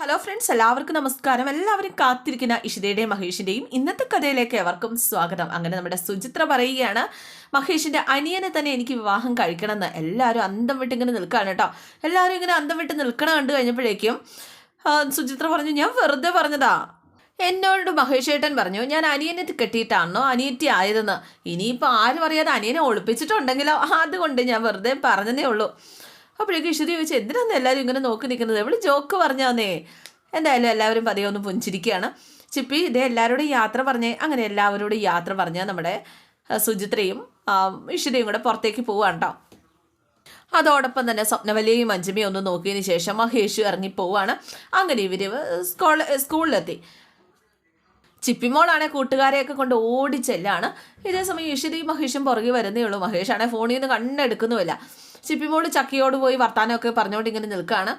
Hello friends എല്ലാവർക്കും നമസ്കാരം. എല്ലാവരും കാത്തിരിക്കുന്ന ഇഷിതയുടെയും മഹേഷിന്റെയും ഇന്നത്തെ കഥയിലേക്ക് എവർക്കും സ്വാഗതം. അങ്ങനെ നമ്മുടെ സുചിത്ര പറയുകയാണ് മഹേഷിന്റെ അനിയനെ തന്നെ എനിക്ക് വിവാഹം കഴിക്കണമെന്ന്. എല്ലാവരും അന്തം വിട്ട് ഇങ്ങനെ നിൽക്കുകയാണ് കേട്ടോ. എല്ലാവരും ഇങ്ങനെ അന്തം വിട്ട് നിൽക്കണം കണ്ടു കഴിഞ്ഞപ്പോഴേക്കും സുചിത്ര പറഞ്ഞു ഞാൻ വെറുതെ പറഞ്ഞതാ. എന്നോട് മഹേഷ് ഏട്ടൻ പറഞ്ഞു ഞാൻ അനിയനെ കെട്ടിയിട്ടാണോ അനിയറ്റി ആയതെന്ന്? ഇനിയിപ്പോൾ ആരും അറിയാതെ അനിയനെ ഒളിപ്പിച്ചിട്ടുണ്ടെങ്കിലോ? അതുകൊണ്ട് ഞാൻ വെറുതെ പറഞ്ഞതേ ഉള്ളൂ. അപ്പോഴേക്കും ഇഷുതി ചോദിച്ചു എന്തിനാന്ന് എല്ലാവരും ഇങ്ങനെ നോക്കി നിൽക്കുന്നത്? എവിടെ ജോക്ക് പറഞ്ഞാന്നേ. എന്തായാലും എല്ലാവരും പതിയെ ഒന്ന് പുഞ്ചിരിക്കുകയാണ്. ചിപ്പി ഇതേ എല്ലാവരോടും യാത്ര പറഞ്ഞേ. അങ്ങനെ എല്ലാവരോടും യാത്ര പറഞ്ഞാൽ നമ്മുടെ സുജിത്രയും ഇഷിതയും കൂടെ പുറത്തേക്ക് പോവാണ് അതോടൊപ്പം തന്നെ സ്വപ്നവലിയും മഞ്ജമിയും ഒന്ന് നോക്കിയതിന് ശേഷം മഹേഷ് ഇറങ്ങി പോവാണ് അങ്ങനെ ഇവർ സ്കൂൾ സ്കൂളിലെത്തി. ചിപ്പിമോളാണെ കൂട്ടുകാരെയൊക്കെ കൊണ്ട് ഓടിച്ചെല്ലാണ് ഇതേ സമയം ഇഷിതയും മഹേഷും പുറകെ വരുന്നേ ഉള്ളൂ. മഹേഷാണെ ഫോണിൽ നിന്ന് കണ്ണെടുക്കുന്നുമില്ല. ചിപ്പിമോൾ ചക്കിയോട് പോയി വർത്താനമൊക്കെ പറഞ്ഞുകൊണ്ട് ഇങ്ങനെ നിൽക്കുകയാണ്.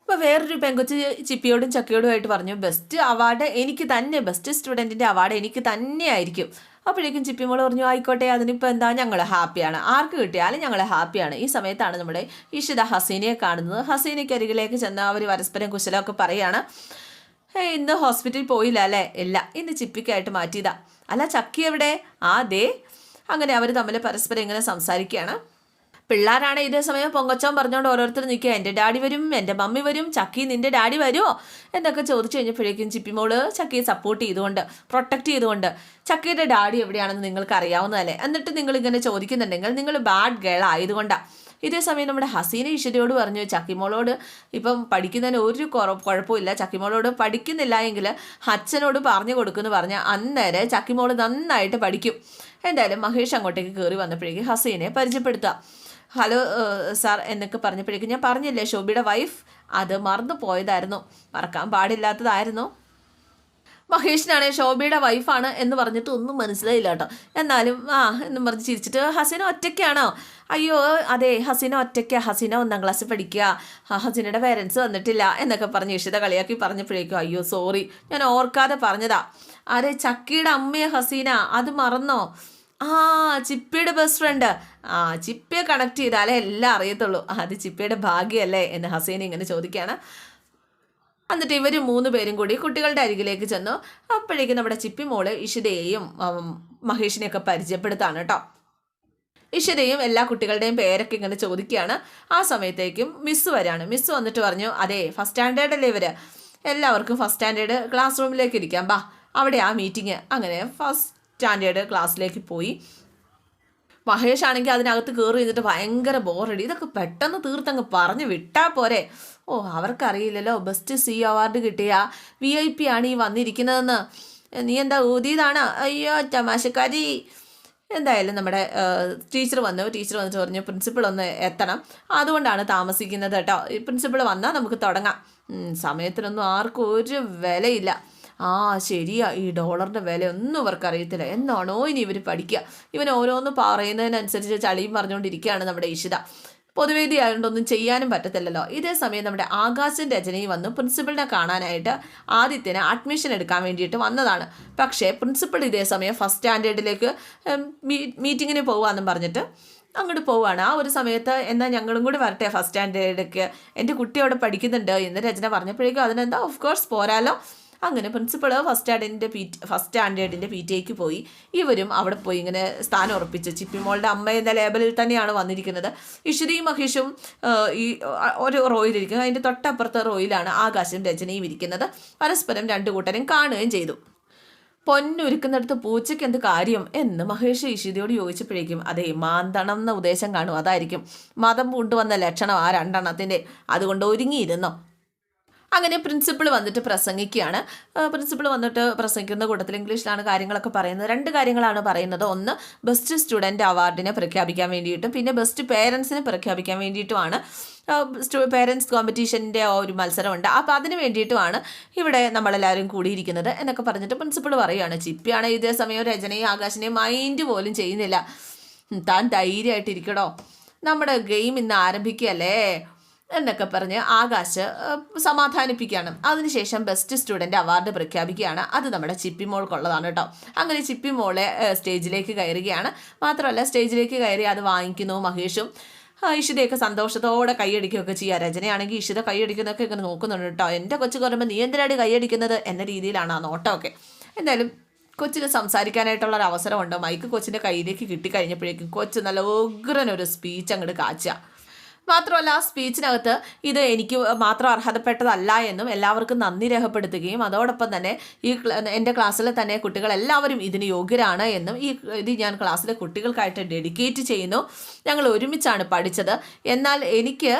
അപ്പോൾ വേറൊരു പെങ്കൊച്ച് ചിപ്പിയോടും ചക്കിയോടുമായിട്ട് പറഞ്ഞു ബെസ്റ്റ് അവാർഡ് എനിക്ക് തന്നെ ബെസ്റ്റ് സ്റ്റുഡന്റിന്റെ അവാർഡ് എനിക്ക് തന്നെ ആയിരിക്കും. അപ്പോഴേക്കും ചിപ്പിമോൾ പറഞ്ഞു ആയിക്കോട്ടെ അതിനിപ്പോൾ എന്താ? ഞങ്ങൾ ഹാപ്പിയാണ്. ആർക്ക് കിട്ടിയാലും ഞങ്ങൾ ഹാപ്പിയാണ്. ഈ സമയത്താണ് നമ്മുടെ ഇഷിത ഹസീനയെ കാണുന്നത്. ഹസീനയ്ക്ക് അരികിലേക്ക് ചെന്ന് അവർ പരസ്പരം കുശലമൊക്കെ പറയുകയാണ്. ഇന്ന് ഹോസ്പിറ്റലിൽ പോയില്ല അല്ലേ? ഇല്ല. ഇന്ന് ചിപ്പിക്കായിട്ട് മാറ്റിയതാ. അല്ല ചക്കി എവിടെ? ആ ദേ. അങ്ങനെ അവർ തമ്മിൽ പരസ്പരം ഇങ്ങനെ സംസാരിക്കുകയാണ്. പിള്ളേരാണ് ഇതേ സമയം പൊങ്ങച്ചോൻ പറഞ്ഞുകൊണ്ട് ഓരോരുത്തർ നിൽക്കുക. എന്റെ ഡാഡി വരും എന്റെ മമ്മി വരും ചക്കി നിന്റെ ഡാഡി വരുമോ എന്നൊക്കെ ചോദിച്ചു കഴിഞ്ഞപ്പോഴേക്കും ചിപ്പിമോൾ ചക്കിയെ സപ്പോർട്ട് ചെയ്തുകൊണ്ട് പ്രൊട്ടക്റ്റ് ചെയ്തുകൊണ്ട് ചക്കിയുടെ ഡാഡി എവിടെയാണെന്ന് നിങ്ങൾക്ക് അറിയാവുന്നതല്ലേ എന്നിട്ട് നിങ്ങൾ ഇങ്ങനെ ചോദിക്കുന്നുണ്ടെങ്കിൽ നിങ്ങൾ ബാഡ് ഗേൾ ആയതുകൊണ്ടാണ് ഇതേ സമയം നമ്മുടെ ഹസീന ഈശ്വരിയോട് പറഞ്ഞു ചക്കിമോളോട് ഇപ്പം പഠിക്കുന്നതിന് ഒരു കുറവ് കുഴപ്പമില്ല. ചക്കിമോളോട് പഠിക്കുന്നില്ല എങ്കിൽ അച്ഛനോട് പറഞ്ഞു കൊടുക്കുമെന്ന് പറഞ്ഞാൽ അന്നേരം ചക്കിമോൾ നന്നായിട്ട് പഠിക്കും. എന്തായാലും മഹേഷ് അങ്ങോട്ടേക്ക് കയറി വന്നപ്പോഴേക്കും ഹസീനെ പരിചയപ്പെടുത്താം. ഹലോ സാർ എന്നൊക്കെ പറഞ്ഞപ്പോഴേക്കും ഞാൻ പറഞ്ഞില്ലേ ഷോബിയുടെ വൈഫ് അത് മറന്നു പോയതായിരുന്നു. മറക്കാൻ പാടില്ലാത്തതായിരുന്നു. മഹേഷിനാണ് ശോഭയുടെ വൈഫാണ് എന്ന് പറഞ്ഞിട്ട് ഒന്നും മനസ്സിലായില്ല കേട്ടോ. എന്നാലും ആ എന്നും പറഞ്ഞ് ചിരിച്ചിട്ട് ഹസീന ഒറ്റയ്ക്കാണോ? അയ്യോ അതെ ഹസീന ഒറ്റയ്ക്കാ. ഹസീന ഒന്നാം ക്ലാസ് പഠിക്കുക ഹസീനയുടെ പേരൻസ് വന്നിട്ടില്ല എന്നൊക്കെ പറഞ്ഞ് ഇഷിത കളിയാക്കി പറഞ്ഞപ്പോഴേക്കും അയ്യോ സോറി ഞാൻ ഓർക്കാതെ പറഞ്ഞതാ. അതെ ചക്കിയുടെ അമ്മയെ ഹസീന? അത് മറന്നോ? ആ ചിപ്പിയുടെ ബെസ്റ്റ് ഫ്രണ്ട് ആ ചിപ്പിയെ കണക്ട് ചെയ്താലേ എല്ലാം അറിയത്തുള്ളൂ. അത് ചിപ്പിയുടെ ഭാഗ്യമല്ലേ എന്ന് ഹസീന ഇങ്ങനെ ചോദിക്കുകയാണ്. എന്നിട്ട് ഇവർ മൂന്ന് പേരും കൂടി കുട്ടികളുടെ അരികിലേക്ക് ചെന്നു. അപ്പോഴേക്കും നമ്മുടെ ചിപ്പി മോൾ ഇഷിതയെയും മഹേഷിനെയൊക്കെ പരിചയപ്പെടുത്താണ് കേട്ടോ. ഇഷിതയും എല്ലാ കുട്ടികളുടെയും പേരൊക്കെ ഇങ്ങനെ ചോദിക്കുകയാണ്. ആ സമയത്തേക്കും മിസ് വരാണ്. മിസ് വന്നിട്ട് പറഞ്ഞു അതെ ഫസ്റ്റ് സ്റ്റാൻഡേർഡ് അല്ലേ ഇവർ? എല്ലാവർക്കും ഫസ്റ്റ് സ്റ്റാൻഡേർഡ് ക്ലാസ് റൂമിലേക്ക് ഇരിക്കാം. ബാ അവിടെ ആ മീറ്റിംഗ് അങ്ങനെ ഫസ്റ്റ് സ്റ്റാൻഡേർഡ് ക്ലാസ്സിലേക്ക് പോയി. മഹേഷ് ആണെങ്കിൽ അതിനകത്ത് കയറി ഇരുന്നിട്ട് ഭയങ്കര ബോറടി ഇതൊക്കെ പെട്ടെന്ന് തീർത്തങ്ങ് പറഞ്ഞു വിട്ടാൽ പോരെ. ഓ അവർക്കറിയില്ലല്ലോ ബെസ്റ്റ് സി അവാർഡ് കിട്ടിയ വി ഐ പി ആണ് ഈ വന്നിരിക്കുന്നതെന്ന്. നീ എന്താ ഊതിയതാണ്? അയ്യോ തമാശക്കാരി. എന്തായാലും നമ്മുടെ ടീച്ചർ വന്നു. ടീച്ചർ വന്നിട്ട് പറഞ്ഞു പ്രിൻസിപ്പൾ ഒന്ന് എത്തണം. അതുകൊണ്ടാണ് താമസിക്കുന്നത് കേട്ടോ. പ്രിൻസിപ്പിൾ വന്നാൽ നമുക്ക് തുടങ്ങാം. സമയത്തിനൊന്നും ആർക്കും ഒരു വിലയില്ല. ആ ശരിയാ. ഈ ഡോളറിന്റെ വില ഒന്നും ഇവർക്ക് അറിയത്തില്ല എന്നാണോ ഇനി ഇവർ പഠിക്കുക ഇവൻ ഓരോന്ന് പറയുന്നതിനനുസരിച്ച് ചളിയും പറഞ്ഞുകൊണ്ടിരിക്കുകയാണ് നമ്മുടെ ഇഷിത. പൊതുവേദി ആയതുകൊണ്ടൊന്നും ചെയ്യാനും പറ്റത്തില്ലല്ലോ. ഇതേ സമയം നമ്മുടെ ആകാശം രചനയും വന്നു പ്രിൻസിപ്പളിനെ കാണാനായിട്ട് ആദിത്യന് അഡ്മിഷൻ എടുക്കാൻ വേണ്ടിയിട്ട് വന്നതാണ്. പക്ഷേ പ്രിൻസിപ്പൾ ഇതേ സമയം ഫസ്റ്റ് സ്റ്റാൻഡേർഡിലേക്ക് മീറ്റിങ്ങിന് പോകാമെന്നും പറഞ്ഞിട്ട് അങ്ങോട്ട് പോവുകയാണ് ആ ഒരു സമയത്ത് എന്നാൽ ഞങ്ങളും കൂടി വരട്ടെ ഫസ്റ്റ് സ്റ്റാൻഡേർഡിലേക്ക്? എന്റെ കുട്ടി അവിടെ പഠിക്കുന്നുണ്ട് എന്ന് രചന പറഞ്ഞപ്പോഴേക്കും അതിനെന്താ? ഓഫ് കോഴ്സ് പോരാലോ. അങ്ങനെ പ്രിൻസിപ്പൾ ഫസ്റ്റ് സ്റ്റാൻഡേർഡിന്റെ പി ഫസ്റ്റ് സ്റ്റാൻഡേർഡിന്റെ പി ടി എക്ക് പോയി. ഇവരും അവിടെ പോയി ഇങ്ങനെ സ്ഥാനം ഉറപ്പിച്ച്. ചിപ്പിമോളുടെ അമ്മ എന്ന ലേബലിൽ തന്നെയാണ് വന്നിരിക്കുന്നത്. ഇഷിതയും മഹേഷും ഈ ഒരു റോയിലിരിക്കും അതിന്റെ തൊട്ടപ്പുറത്തെ റോയിലാണ് ആകാശം രചനയും ഇരിക്കുന്നത്. പരസ്പരം രണ്ടു കൂട്ടരും കാണുകയും ചെയ്തു. പൊന്നൊരുക്കുന്നിടത്ത് പൂച്ചയ്ക്ക് എന്ത് കാര്യം എന്ന് മഹേഷ് ഇഷിതയോട് ചോദിച്ചപ്പോഴേക്കും അതെ മാന്തണം എന്ന ഉദ്ദേശം കാണും. അതായിരിക്കും. മതം കൊണ്ടുവന്ന ലക്ഷണം ആ രണ്ടെണ്ണത്തിന്റെ അതുകൊണ്ട് ഒരുങ്ങിയിരുന്നോ. അങ്ങനെ പ്രിൻസിപ്പിൾ വന്നിട്ട് പ്രസംഗിക്കുകയാണ്. പ്രിൻസിപ്പിൾ വന്നിട്ട് പ്രസംഗിക്കുന്ന കൂട്ടത്തിൽ ഇംഗ്ലീഷിലാണ് കാര്യങ്ങളൊക്കെ പറയുന്നത്. രണ്ട് കാര്യങ്ങളാണ് പറയുന്നത്. ഒന്ന് ബെസ്റ്റ് സ്റ്റുഡന്റ് അവാർഡിനെ പ്രഖ്യാപിക്കാൻ വേണ്ടിയിട്ടും പിന്നെ ബെസ്റ്റ് പേരൻസിനെ പ്രഖ്യാപിക്കാൻ വേണ്ടിയിട്ടുമാണ്. പേരൻസ് കോമ്പറ്റീഷന്റെ ഒരു മത്സരമുണ്ട്. അപ്പോൾ അതിന് വേണ്ടിയിട്ടുമാണ് ഇവിടെ നമ്മളെല്ലാവരും കൂടിയിരിക്കുന്നത് എന്നൊക്കെ പറഞ്ഞിട്ട് പ്രിൻസിപ്പിൾ പറയുകയാണ്. ചിപ്പിയാണ് ഇതേ സമയം രചനയും ആകാശിനെയും മൈൻഡ് പോലും ചെയ്യുന്നില്ല. താൻ ധൈര്യമായിട്ടിരിക്കണോ നമ്മുടെ ഗെയിം ഇന്ന് ആരംഭിക്കുകയല്ലേ? എന്നൊക്കെ പറഞ്ഞ് ആകാശ് സമാധാനിപ്പിക്കുകയാണ്. അതിനുശേഷം ബെസ്റ്റ് സ്റ്റുഡന്റ് അവാർഡ് പ്രഖ്യാപിക്കുകയാണ്. അത് നമ്മുടെ ചിപ്പി മോൾക്കുള്ളതാണ് കേട്ടോ. അങ്ങനെ ചിപ്പി മോളെ സ്റ്റേജിലേക്ക് കയറുകയാണ്. മാത്രമല്ല സ്റ്റേജിലേക്ക് കയറി അത് വാങ്ങിക്കുന്നു മഹേഷും. ഈശുദയൊക്കെ സന്തോഷത്തോടെ കൈയടിക്കുകയൊക്കെ ചെയ്യുക രചനയാണെങ്കിൽ ഇഷിത കൈയടിക്കുന്നതൊക്കെ ഇങ്ങനെ നോക്കുന്നുണ്ട് കേട്ടോ. എന്റെ കൊച്ചു കുറയുമ്പോൾ നീ കൈയടിക്കുന്നത്? എന്ന രീതിയിലാണ് ആ നോട്ടമൊക്കെ. എന്തായാലും കൊച്ചിന് സംസാരിക്കാനായിട്ടുള്ള ഒരു അവസരമുണ്ട്. മൈക്ക് കൊച്ചിന്റെ കയ്യിലേക്ക് കിട്ടിക്കഴിഞ്ഞപ്പോഴേക്കും കൊച്ച് നല്ല ഉഗ്രനൊരു സ്പീച്ച് അങ്ങോട്ട് കാച്ചുക മാത്രമല്ല ആ സ്പീച്ചിനകത്ത് ഇത് എനിക്ക് മാത്രം അർഹതപ്പെട്ടതല്ല എന്നും എല്ലാവർക്കും നന്ദി രേഖപ്പെടുത്തുകയും അതോടൊപ്പം തന്നെ ഈ എന്റെ ക്ലാസ്സിലെ തന്നെ കുട്ടികളെല്ലാവരും ഇതിന് യോഗ്യരാണ് എന്നും ഈ ഇത് ഞാൻ ക്ലാസ്സിലെ കുട്ടികൾക്കായിട്ട് ഡെഡിക്കേറ്റ് ചെയ്യുന്നു. ഞങ്ങൾ ഒരുമിച്ചാണ് പഠിച്ചത്. എന്നാൽ എനിക്ക്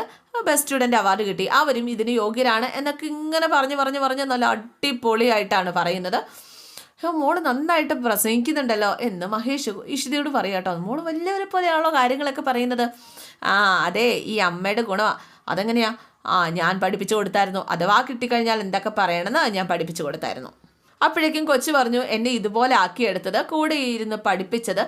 ബെസ്റ്റ് സ്റ്റുഡന്റ് അവാർഡ് കിട്ടി. അവരും ഇതിന് യോഗ്യരാണ് എന്നൊക്കെ ഇങ്ങനെ പറഞ്ഞ് പറഞ്ഞ് പറഞ്ഞ് നല്ല അടിപൊളിയായിട്ടാണ് പറയുന്നത്. "ഹോ, മോൾ നന്നായിട്ട് പ്രസംഗിക്കുന്നുണ്ടല്ലോ എന്ന് മഹേഷ് ഇഷിതയോട് പറയാട്ടോ. മോൾ വലിയവരെ പോലെയാണല്ലോ കാര്യങ്ങളൊക്കെ പറയുന്നത്. ആ അതെ ഈ അമ്മയുടെ ഗുണമാ അതെങ്ങനെയാ? ആ ഞാൻ പഠിപ്പിച്ചു കൊടുത്തായിരുന്നു. അഥവാ കിട്ടിക്കഴിഞ്ഞാൽ എന്തൊക്കെ പറയണമെന്ന് ഞാൻ പഠിപ്പിച്ചു കൊടുത്തായിരുന്നു. അപ്പോഴേക്കും കൊച്ചു പറഞ്ഞു എന്നെ ഇതുപോലെ ആക്കിയെടുത്തത് കൂടെ ഇരുന്ന് പഠിപ്പിച്ചത്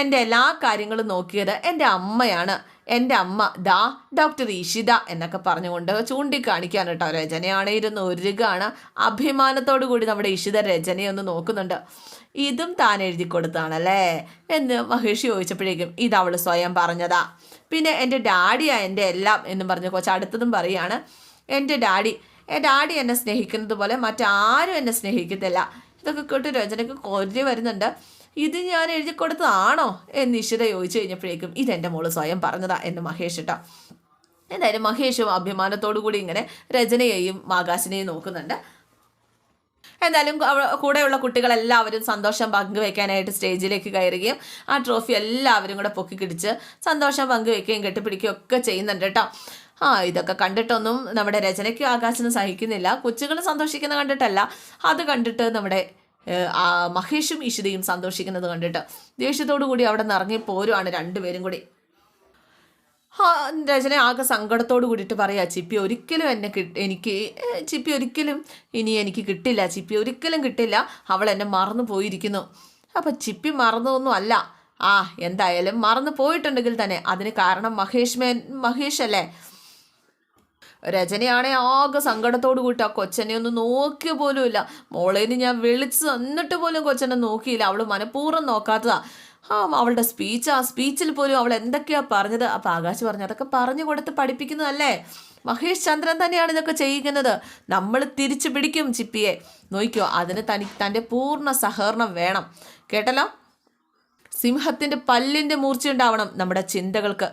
എന്റെ എല്ലാ കാര്യങ്ങളും നോക്കിയത് എന്റെ അമ്മയാണ്. എന്റെ അമ്മ ദാ ഡോക്ടർ ഇഷിത എന്നൊക്കെ പറഞ്ഞുകൊണ്ട് ചൂണ്ടിക്കാണിക്കാൻ കേട്ടോ രചനയാണ് ഇരുന്ന് ഒരുകാണ് അഭിമാനത്തോടു കൂടി നമ്മുടെ ഇഷിത രചനയൊന്ന് നോക്കുന്നുണ്ട്. ഇതും താൻ എഴുതി കൊടുത്താണല്ലേ എന്ന് മഹേഷ് ചോദിച്ചപ്പോഴേക്കും ഇത് അവൾ സ്വയം പറഞ്ഞതാ. പിന്നെ എന്റെ ഡാഡിയാ എന്റെ എല്ലാം എന്നും പറഞ്ഞ് കൊച്ചു അടുത്തതും പറയാണ് എന്റെ ഡാഡി ഡാഡി എന്നെ സ്നേഹിക്കുന്നത് പോലെ മറ്റാരും എന്നെ സ്നേഹിക്കത്തില്ല. ഇതൊക്കെ കേട്ട് രചനയ്ക്ക് കൊരി വരുന്നുണ്ട്. ഇത് ഞാൻ എഴുതി കൊടുത്തതാണോ എന്ന് ഇഷിത ചോദിച്ചു കഴിഞ്ഞപ്പോഴേക്കും ഇതെന്റെ മോൾ സ്വയം പറഞ്ഞതാ എന്ന് മഹേഷ് ഇട്ടോ എന്തായാലും മഹേഷും അഭിമാനത്തോടു കൂടി ഇങ്ങനെ രചനയെയും ആകാശിനെയും നോക്കുന്നുണ്ട്. എന്തായാലും കൂടെയുള്ള കുട്ടികളെല്ലാവരും സന്തോഷം പങ്കുവെക്കാനായിട്ട് സ്റ്റേജിലേക്ക് കയറുകയും ആ ട്രോഫി എല്ലാവരും കൂടെ പൊക്കിക്കിടിച്ച് സന്തോഷം പങ്കുവെക്കുകയും കെട്ടിപ്പിടിക്കുകയും ഒക്കെ ചെയ്യുന്നുണ്ട് കേട്ടോ ആ ഇതൊക്കെ കണ്ടിട്ടൊന്നും നമ്മുടെ രചനയ്ക്കും ആകാശനും സഹിക്കുന്നില്ല. കൊച്ചുകൾ സന്തോഷിക്കുന്ന കണ്ടിട്ടല്ല. അത് കണ്ടിട്ട് നമ്മുടെ മഹേഷും ഇഷിതയും സന്തോഷിക്കുന്നത് കണ്ടിട്ട് ദേഷ്യത്തോടു കൂടി അവിടെ നിന്ന് ഇറങ്ങി പോരുവാണ് രണ്ടുപേരും കൂടി. രചന ആകെ സങ്കടത്തോട് കൂടിയിട്ട് പറയാ ചിപ്പി ഒരിക്കലും എന്നെ കിട്ട എനിക്ക് ചിപ്പി ഒരിക്കലും ഇനി എനിക്ക് കിട്ടില്ല ചിപ്പി ഒരിക്കലും കിട്ടില്ല അവൾ എന്നെ മറന്നു പോയിരിക്കുന്നു. അപ്പം ചിപ്പി മറന്നതൊന്നും അല്ല. ആ എന്തായാലും മറന്നു പോയിട്ടുണ്ടെങ്കിൽ തന്നെ അതിന് കാരണം മഹേഷ് മേൻ മഹേഷ് അല്ലേ? രചനയാണെ ആകെ സങ്കടത്തോട് കൂട്ടി. ആ കൊച്ചനെ ഒന്ന് നോക്കിയ പോലും ഇല്ല. മോളേന് ഞാൻ വിളിച്ചു എന്നിട്ട് പോലും കൊച്ചനെ നോക്കിയില്ല. അവൾ മനഃപൂർവം നോക്കാത്തതാ. ആ അവളുടെ സ്പീച്ച് ആ സ്പീച്ചിൽ പോലും അവൾ എന്തൊക്കെയാ പറഞ്ഞത്? അപ്പം ആകാശ് പറഞ്ഞു അതൊക്കെ പറഞ്ഞു കൊടുത്ത് പഠിപ്പിക്കുന്നതല്ലേ? മഹേഷ് ചന്ദ്രൻ തന്നെയാണ് ഇതൊക്കെ ചെയ്യിക്കുന്നത് നമ്മൾ തിരിച്ചു പിടിക്കും ചിപ്പിയെ. നോക്കിയോ അതിന് തനി തന്റെ പൂർണ സഹകരണം വേണം. കേട്ടല്ലോ? സിംഹത്തിന്റെ പല്ലിന്റെ മൂർച്ചയുണ്ടാവണം നമ്മുടെ ചിന്തകൾക്ക്.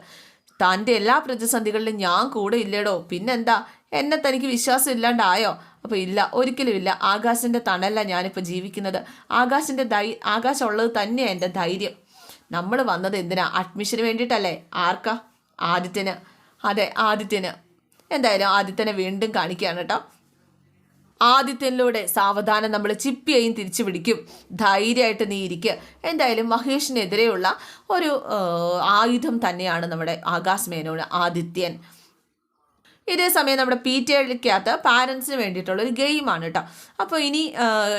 തന്റെ എല്ലാ പ്രതിസന്ധികളിലും ഞാൻ കൂടെ ഇല്ലേടോ? പിന്നെന്താ? എന്നെ തനിക്ക് വിശ്വാസം ഇല്ലാണ്ടായോ? അപ്പോൾ ഇല്ല ഒരിക്കലും ഇല്ല. ആകാശിന്റെ തണല്ല ഞാനിപ്പോൾ ജീവിക്കുന്നത്. ആകാശിന്റെ ധൈ ആകാശമുള്ളത് തന്നെയാണ് എന്റെ ധൈര്യം. നമ്മൾ വന്നത് എന്തിനാ? അഡ്മിഷന് വേണ്ടിയിട്ടല്ലേ? ആർക്കാ? ആദിത്യന്. അതെ ആദിത്യന്. എന്തായാലും ആദിത്യനെ വീണ്ടും കാണിക്കുകയാണ് കേട്ടോ. ആദിത്യനിലൂടെ സാവധാനം നമ്മൾ ചിപ്പിയെയും തിരിച്ചു പിടിക്കും. ധൈര്യമായിട്ട് നീ ഇരിക്കുക എന്തായാലും മഹേഷിനെതിരെയുള്ള ഒരു ആയുധം തന്നെയാണ് നമ്മുടെ ആകാശ് മേനോട് ആദിത്യൻ. ഇതേ സമയം നമ്മുടെ പി ടി എക്കകത്ത് പാരൻസിന് വേണ്ടിയിട്ടുള്ള ഒരു ഗെയിമാണ് കേട്ടോ അപ്പോൾ ഇനി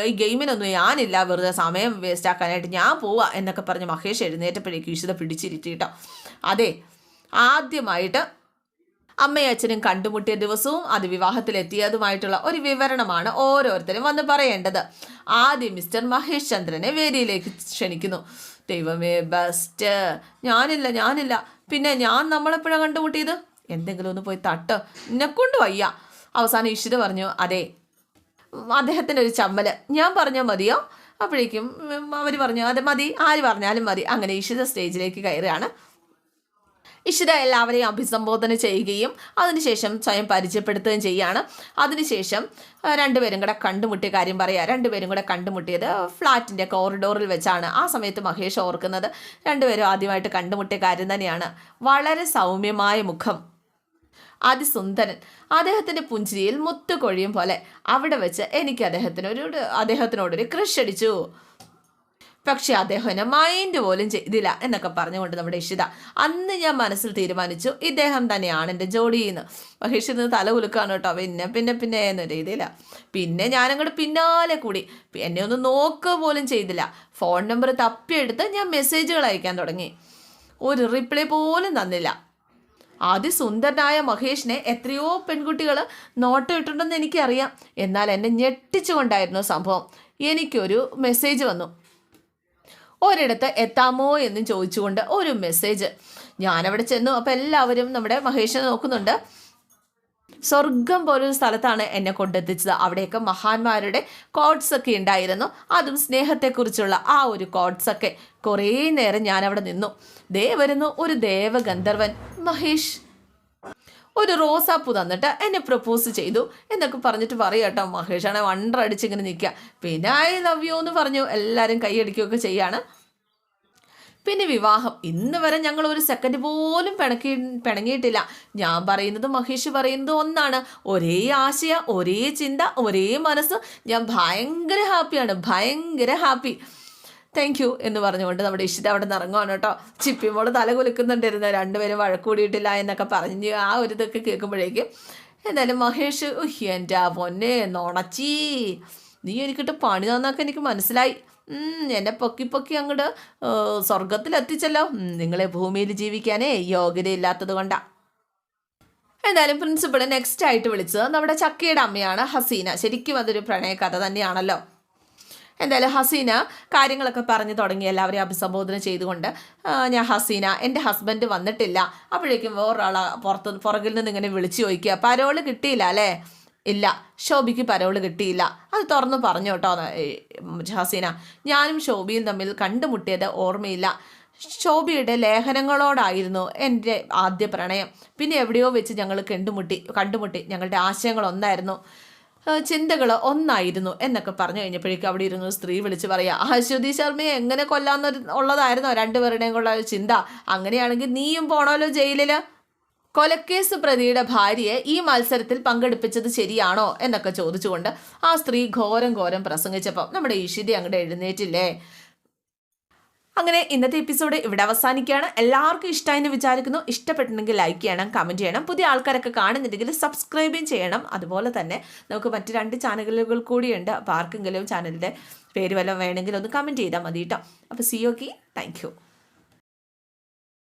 ഈ ഗെയിമിനൊന്നും ഞാനില്ല. വെറുതെ സമയം വേസ്റ്റ് ആക്കാനായിട്ട് ഞാൻ പോവാ എന്നൊക്കെ പറഞ്ഞ് മഹേഷ് എഴുന്നേറ്റപ്പോഴേക്കും വിശുദ്ധ പിടിച്ചിരുത്തി കേട്ടോ അതെ ആദ്യമായിട്ട് അമ്മയും അച്ഛനും കണ്ടുമുട്ടിയ ദിവസവും അത് വിവാഹത്തിലെത്തിയതുമായിട്ടുള്ള ഒരു വിവരണമാണ് ഓരോരുത്തരും വന്ന് പറയേണ്ടത്. ആദ്യം മിസ്റ്റർ മഹേഷ് ചന്ദ്രനെ വേദിയിലേക്ക് ക്ഷണിക്കുന്നു. ദൈവമേ ബെസ്റ്റ് ഞാനില്ല ഞാനില്ല. പിന്നെ ഞാൻ നമ്മളെപ്പോഴാണ് കണ്ടുമുട്ടിയത്? എന്തെങ്കിലും ഒന്ന് പോയി തട്ട്. എന്നെക്കൊണ്ട് വയ്യ. അവസാനം ഇഷിത പറഞ്ഞു അതെ അദ്ദേഹത്തിന്റെ ഒരു ചമ്മൽ. ഞാൻ പറഞ്ഞാൽ മതിയോ? അപ്പോഴേക്കും അവർ പറഞ്ഞു അത് മതി. ആര് പറഞ്ഞാലും മതി. അങ്ങനെ ഇഷിത സ്റ്റേജിലേക്ക് കയറുകയാണ്. ഇഷിത എല്ലാവരെയും അഭിസംബോധന ചെയ്യുകയും അതിനുശേഷം സ്വയം പരിചയപ്പെടുത്തുകയും ചെയ്യുകയാണ് അതിനുശേഷം രണ്ടുപേരും കൂടെ കണ്ടുമുട്ടിയ കാര്യം പറയാം. രണ്ടുപേരും കൂടെ കണ്ടുമുട്ടിയത് ഫ്ലാറ്റിന്റെ കോറിഡോറിൽ വെച്ചാണ്. ആ സമയത്ത് മഹേഷ് ഓർക്കുന്നത് രണ്ടുപേരും ആദ്യമായിട്ട് കണ്ടുമുട്ടിയ കാര്യം തന്നെയാണ്. വളരെ സൗമ്യമായ മുഖം. അതിസുന്ദരൻ. അദ്ദേഹത്തിന്റെ പുഞ്ചിരിയിൽ മുത്തുകൊഴിയും പോലെ. അവിടെ വെച്ച് എനിക്ക് അദ്ദേഹത്തിനൊരു അദ്ദേഹത്തിനോടൊരു ക്രഷ് അടിച്ചു. പക്ഷെ അദ്ദേഹം എന്നെ മൈൻഡ് പോലും ചെയ്തില്ല എന്നൊക്കെ പറഞ്ഞുകൊണ്ട് നമ്മുടെ ഇഷിത അന്ന് ഞാൻ മനസ്സിൽ തീരുമാനിച്ചു ഇദ്ദേഹം തന്നെയാണ് എന്റെ മഹേഷ് ഇന്ന് തല കുലുക്കാണ് കേട്ടോ. പിന്നെ പിന്നെ പിന്നെ എന്ന രീതിയില്ല പിന്നെ ഞാനങ്ങോട്ട് പിന്നാലെ കൂടി. എന്നെ ഒന്ന് നോക്കുക പോലും ചെയ്തില്ല. ഫോൺ നമ്പർ തപ്പിയെടുത്ത് ഞാൻ മെസ്സേജുകൾ അയക്കാൻ തുടങ്ങി. ഒരു റിപ്ലൈ പോലും തന്നില്ല. അതിസുന്ദരനായ മഹേഷിനെ എത്രയോ പെൺകുട്ടികൾ നോട്ടം ഇട്ടിട്ടുണ്ടെന്ന് എനിക്കറിയാം. എന്നാൽ എന്നെ ഞെട്ടിച്ചുകൊണ്ടായിരുന്നു സംഭവം. എനിക്കൊരു മെസ്സേജ് വന്നു. ഒരിടത്ത് എത്താമോ എന്ന് ചോദിച്ചുകൊണ്ട് ഒരു മെസ്സേജ് ഞാനവിടെ ചെന്നു. അപ്പോൾ എല്ലാവരും നമ്മുടെ മഹേഷിനെ നോക്കുന്നുണ്ട്. സ്വർഗം പോലൊരു സ്ഥലത്താണ് എന്നെ കൊണ്ടെത്തിച്ചത്. അവിടെയൊക്കെ മഹാന്മാരുടെ കോഡ്സ് ഒക്കെ ഉണ്ടായിരുന്നു. അതും സ്നേഹത്തെക്കുറിച്ചുള്ള ആ ഒരു കോഡ്സ് ഒക്കെ. കുറേ നേരം ഞാനവിടെ നിന്നു. ദേ വരുന്നു ഒരു ദേവഗന്ധർവൻ. മഹേഷ് ഒരു റോസാപ്പൂ തന്നിട്ട് എന്നെ പ്രപ്പോസ് ചെയ്തു. എന്നൊക്കെ പറഞ്ഞിട്ട് പറയുക കേട്ടോ മഹേഷാണെ വണ്ടർ അടിച്ചിങ്ങനെ നിൽക്കുക. പിന്നെ ഐ ലവ് യു എന്ന് പറഞ്ഞു എല്ലാവരും കൈയടിക്കുകയൊക്കെ ചെയ്യാണ്. പിന്നെ വിവാഹം. ഇന്ന് വരെ ഞങ്ങൾ ഒരു സെക്കൻഡ് പോലും പിണക്കി പിണങ്ങിയിട്ടില്ല. ഞാൻ പറയുന്നത് മഹേഷ് പറയുന്നത് ഒന്നാണ്. ഒരേ ആശയ ഒരേ ചിന്ത ഒരേ മനസ്സ്. ഞാൻ ഭയങ്കര ഹാപ്പിയാണ് ഭയങ്കര ഹാപ്പി താങ്ക് യു എന്ന് പറഞ്ഞുകൊണ്ട് നമ്മുടെ ഇഷിത അവിടെ നിന്ന് ഇറങ്ങുവാണ് കേട്ടോ. ചിപ്പിമോൾ തല കുലുക്കുന്നുണ്ടായിരുന്നു. രണ്ടുപേരും വഴക്കൂടിയിട്ടില്ല എന്നൊക്കെ പറഞ്ഞ് ആ ഒരു ഇതൊക്കെ കേൾക്കുമ്പോഴേക്കും എന്തായാലും മഹേഷ് എന്റെ പൊന്നെ നോണച്ചി നീ എനിക്കിട്ട് പണി തന്നൊക്കെ എനിക്ക് മനസ്സിലായി. എന്നെ പൊക്കി പൊക്കി അങ്ങോട്ട് സ്വർഗത്തിലെത്തിച്ചല്ലോ നിങ്ങളെ ഭൂമിയിൽ ജീവിക്കാനേ യോഗ്യതയില്ലാത്തത് കൊണ്ടാ. എന്തായാലും പ്രിൻസിപ്പൾ നെക്സ്റ്റ് ആയിട്ട് വിളിച്ചത് നമ്മുടെ ചക്കയുടെ അമ്മയാണ് ഹസീന. ശരിക്കും അതൊരു പ്രണയ കഥ തന്നെയാണല്ലോ. എന്തായാലും ഹസീന കാര്യങ്ങളൊക്കെ പറഞ്ഞു തുടങ്ങി. എല്ലാവരെയും അഭിസംബോധന ചെയ്തുകൊണ്ട് ഞാൻ ഹസീന എന്റെ ഹസ്ബൻഡ് വന്നിട്ടില്ല. അപ്പോഴേക്കും വേറൊരാൾ പുറത്ത് പുറകിൽ നിന്ന് ഇങ്ങനെ വിളിച്ചു ചോദിക്കുക പരോൾ കിട്ടിയില്ല അല്ലേ? ഇല്ല. ശോഭിക്ക് പരോൾ കിട്ടിയില്ല. അത് തുറന്ന് പറഞ്ഞു കേട്ടോ ഹസീന. ഞാനും ശോഭിയും തമ്മിൽ കണ്ടുമുട്ടിയത് ഓർമ്മയില്ല. ശോഭിയുടെ ലേഖനങ്ങളോടായിരുന്നു എന്റെ ആദ്യ പ്രണയം. പിന്നെ എവിടെയോ വെച്ച് ഞങ്ങൾ കണ്ടുമുട്ടി കണ്ടുമുട്ടി. ഞങ്ങളുടെ ആശയങ്ങൾ ഒന്നായിരുന്നു ചിന്തകൾ ഒന്നായിരുന്നു എന്നൊക്കെ പറഞ്ഞു കഴിഞ്ഞപ്പോഴേക്കും അവിടെ ഇരുന്ന് സ്ത്രീ വിളിച്ച് പറയാ അശ്വതി ശർമ്മയെ എങ്ങനെ കൊല്ലാന്നൊരു ഉള്ളതായിരുന്നോ രണ്ടുപേരുടെയും കൊള്ള ചിന്ത? അങ്ങനെയാണെങ്കിൽ നീയും പോണല്ലോ ജയിലിൽ കൊലക്കേസ് പ്രതിയുടെ ഭാര്യയെ ഈ മത്സരത്തിൽ പങ്കെടുപ്പിച്ചത് ശരിയാണോ എന്നൊക്കെ ചോദിച്ചുകൊണ്ട് ആ സ്ത്രീ ഘോരം ഘോരം പ്രസംഗിച്ചപ്പോൾ നമ്മുടെ ഈശ്വരി അങ്ങോട്ട് എഴുന്നേറ്റില്ലേ? അങ്ങനെ ഇന്നത്തെ എപ്പിസോഡ് ഇവിടെ അവസാനിക്കുകയാണ്. എല്ലാവർക്കും ഇഷ്ടമായെന്ന് വിചാരിക്കുന്നു. ഇഷ്ടപ്പെട്ടിട്ടുണ്ടെങ്കിൽ ലൈക്ക് ചെയ്യണം കമന്റ് ചെയ്യണം. പുതിയ ആൾക്കാരൊക്കെ കാണുന്നുണ്ടെങ്കിൽ സബ്സ്ക്രൈബും ചെയ്യണം. അതുപോലെ തന്നെ നമുക്ക് മറ്റ് രണ്ട് ചാനലുകൾ കൂടിയുണ്ട്. അപ്പോൾ ആർക്കെങ്കിലും ചാനലിന്റെ പേര് വല്ലതും വേണമെങ്കിൽ ഒന്ന് കമന്റ് ചെയ്താൽ മതി കേട്ടോ അപ്പോൾ ഓക്കെ താങ്ക്